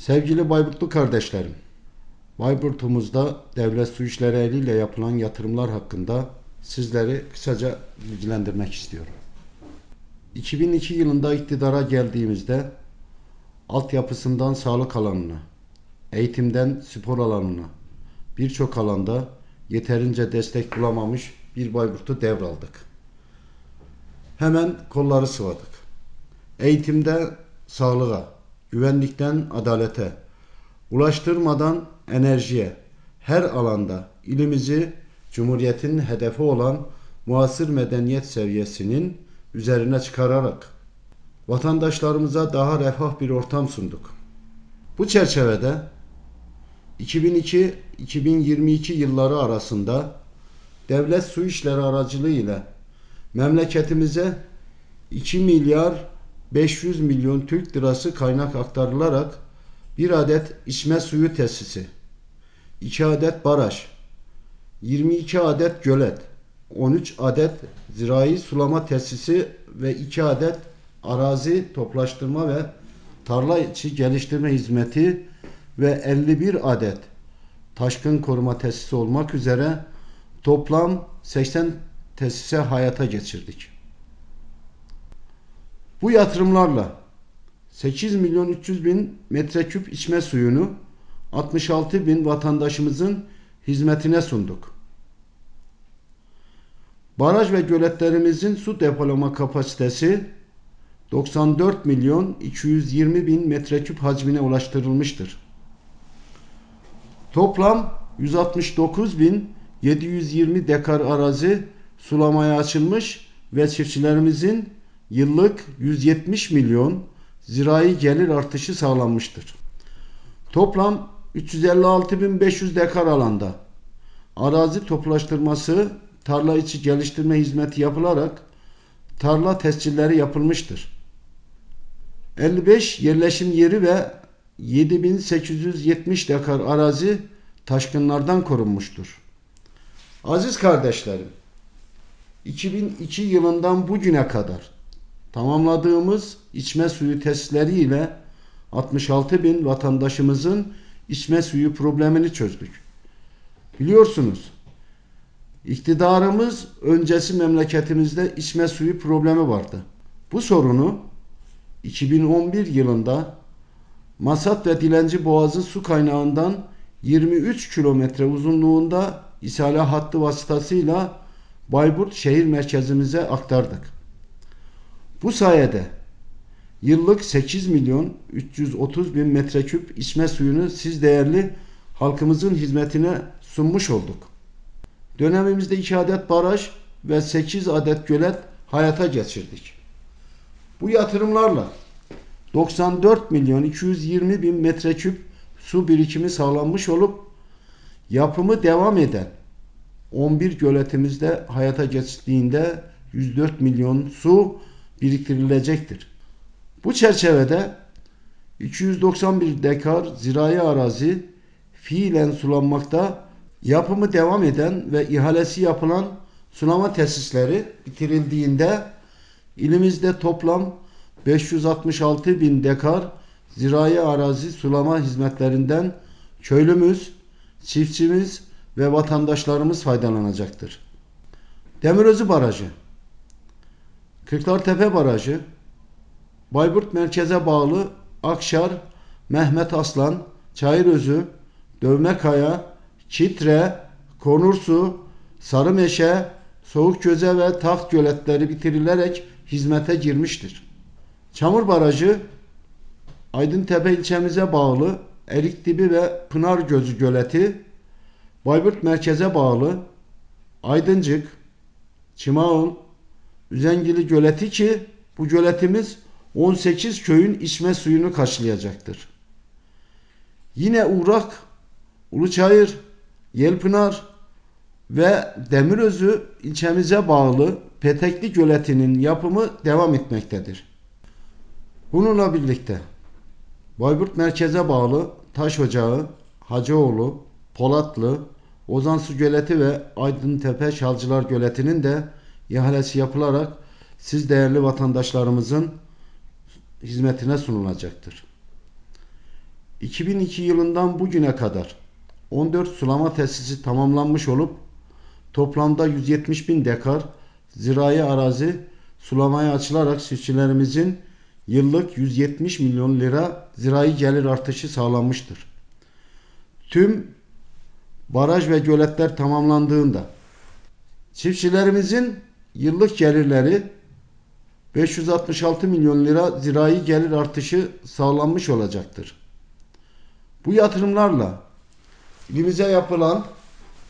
Sevgili Bayburtlu kardeşlerim, Bayburt'umuzda devlet su işleri eliyle yapılan yatırımlar hakkında sizleri kısaca bilgilendirmek istiyorum. 2002 yılında iktidara geldiğimizde altyapısından sağlık alanına, eğitimden spor alanına birçok alanda yeterince destek bulamamış bir Bayburt'u devraldık. Hemen kolları sıvadık. Eğitimde sağlığa, güvenlikten adalete, ulaştırmadan enerjiye, her alanda ilimizi Cumhuriyet'in hedefi olan muasır medeniyet seviyesinin üzerine çıkararak vatandaşlarımıza daha refah bir ortam sunduk. Bu çerçevede 2002-2022 yılları arasında devlet su işleri aracılığıyla memleketimize 2 milyar 500 milyon Türk lirası kaynak aktarılarak bir adet içme suyu tesisi, 2 adet baraj, 22 adet gölet, 13 adet zirai sulama tesisi ve 2 adet arazi toplaştırma ve tarla içi geliştirme hizmeti ve 51 adet taşkın koruma tesisi olmak üzere toplam 80 tesise hayata geçirdik. Bu yatırımlarla 8 milyon 300 bin metreküp içme suyunu 66 bin vatandaşımızın hizmetine sunduk. Baraj ve göletlerimizin su depolama kapasitesi 94 milyon 220 bin metreküp hacmine ulaştırılmıştır. Toplam 169 bin 720 dekar arazi sulamaya açılmış ve çiftçilerimizin yıllık 170 milyon zirai gelir artışı sağlanmıştır. Toplam 356.500 dekar alanda arazi toplaştırması, tarla içi geliştirme hizmeti yapılarak tarla tescilleri yapılmıştır. 55 yerleşim yeri ve 7870 dekar arazi taşkınlardan korunmuştur. Aziz kardeşlerim, 2002 yılından bugüne kadar tamamladığımız içme suyu testleri ile 66 bin vatandaşımızın içme suyu problemini çözdük. Biliyorsunuz iktidarımız öncesi memleketimizde içme suyu problemi vardı. Bu sorunu 2011 yılında Masat ve Dilenci Boğazı su kaynağından 23 kilometre uzunluğunda ishale hattı vasıtasıyla Bayburt şehir merkezimize aktardık. Bu sayede yıllık 8 milyon 330 bin metreküp içme suyunu siz değerli halkımızın hizmetine sunmuş olduk. Dönemimizde 2 adet baraj ve 8 adet gölet hayata geçirdik. Bu yatırımlarla 94 milyon 220 bin metreküp su birikimi sağlanmış olup yapımı devam eden 11 göletimizde hayata geçtiğinde 104 milyon su biriktirilecektir. Bu çerçevede 291 dekar zirai arazi fiilen sulanmakta, yapımı devam eden ve ihalesi yapılan sulama tesisleri bitirildiğinde ilimizde toplam 566 bin dekar zirai arazi sulama hizmetlerinden köylümüz, çiftçimiz ve vatandaşlarımız faydalanacaktır. Demirözü Barajı Kırklartepe Barajı Bayburt merkeze bağlı Akşar, Mehmet Aslan, Çayırözü, Dövmekaya, Çitre, Konursu, Sarımeşe, Soğukköze ve Taht göletleri bitirilerek hizmete girmiştir. Çamur Barajı Aydıntepe ilçemize bağlı Erikdibi ve Pınar Gözü göleti Bayburt merkeze bağlı Aydıncık, Çimağın, Üzengili göleti ki bu göletimiz 18 köyün içme suyunu karşılayacaktır. Yine Uğrak, Uluçayır, Yelpınar ve Demirözü ilçemize bağlı Petekli Göleti'nin yapımı devam etmektedir. Bununla birlikte Bayburt merkeze bağlı Taş Ocağı, Hacıoğlu, Polatlı, Ozansu Göleti ve Aydıntepe Şalcılar Göleti'nin de ihalesi yapılarak siz değerli vatandaşlarımızın hizmetine sunulacaktır. 2002 yılından bugüne kadar 14 sulama tesisi tamamlanmış olup toplamda 170 bin dekar zirai arazi sulamaya açılarak çiftçilerimizin yıllık 170 milyon lira zirai gelir artışı sağlanmıştır. Tüm baraj ve göletler tamamlandığında çiftçilerimizin yıllık gelirleri 566 milyon lira zirai gelir artışı sağlanmış olacaktır. Bu yatırımlarla ilimize yapılan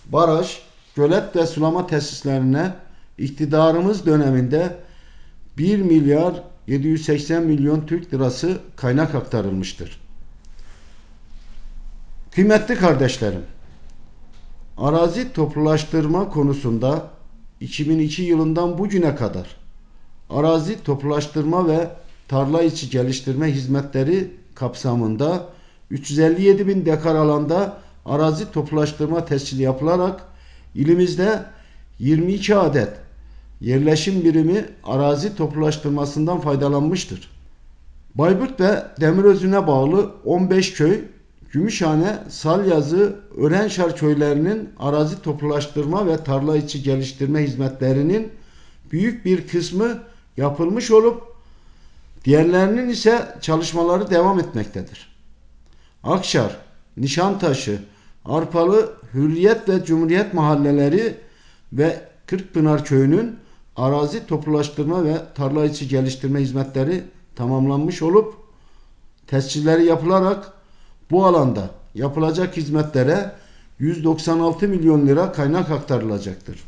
baraj, gölet ve sulama tesislerine iktidarımız döneminde 1 milyar 780 milyon Türk lirası kaynak aktarılmıştır. Kıymetli kardeşlerim, arazi toplulaştırma konusunda 2002 yılından bugüne kadar arazi toplulaştırma ve tarla içi geliştirme hizmetleri kapsamında 357 bin dekar alanda arazi toplulaştırma tescili yapılarak ilimizde 22 adet yerleşim birimi arazi toplulaştırmasından faydalanmıştır. Bayburt ve Demirözü'ne bağlı 15 köy, Gümüşhane, Salyazı, Örenşar köylerinin arazi toplulaştırma ve tarla içi geliştirme hizmetlerinin büyük bir kısmı yapılmış olup diğerlerinin ise çalışmaları devam etmektedir. Akşar, Nişantaşı, Arpalı, Hürriyet ve Cumhuriyet mahalleleri ve Kırkpınar köyünün arazi toplulaştırma ve tarla içi geliştirme hizmetleri tamamlanmış olup tescilleri yapılarak bu alanda yapılacak hizmetlere 196 milyon lira kaynak aktarılacaktır.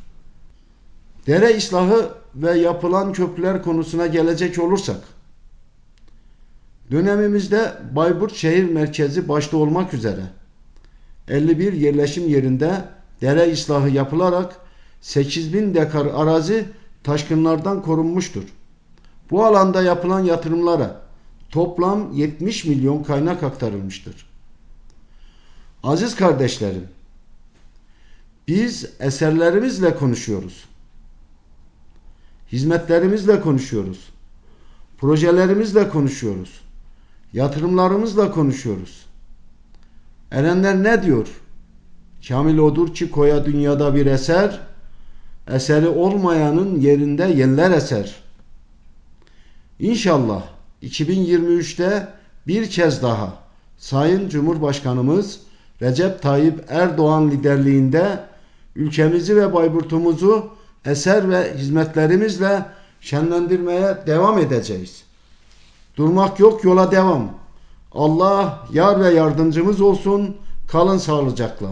Dere ıslahı ve yapılan köprüler konusuna gelecek olursak, dönemimizde Bayburt şehir merkezi başta olmak üzere 51 yerleşim yerinde dere ıslahı yapılarak 8000 dekar arazi taşkınlardan korunmuştur. Bu alanda yapılan yatırımlara toplam 70 milyon kaynak aktarılmıştır. Aziz kardeşlerim, biz eserlerimizle konuşuyoruz. Hizmetlerimizle konuşuyoruz. Projelerimizle konuşuyoruz. Yatırımlarımızla konuşuyoruz. Erenler ne diyor? Kamil odur ki koya dünyada bir eser, eseri olmayanın yerinde yerler eser. İnşallah 2023'te bir kez daha Sayın Cumhurbaşkanımız Recep Tayyip Erdoğan liderliğinde ülkemizi ve Bayburt'umuzu eser ve hizmetlerimizle şenlendirmeye devam edeceğiz. Durmak yok yola devam. Allah yar ve yardımcımız olsun. Kalın sağlıcakla.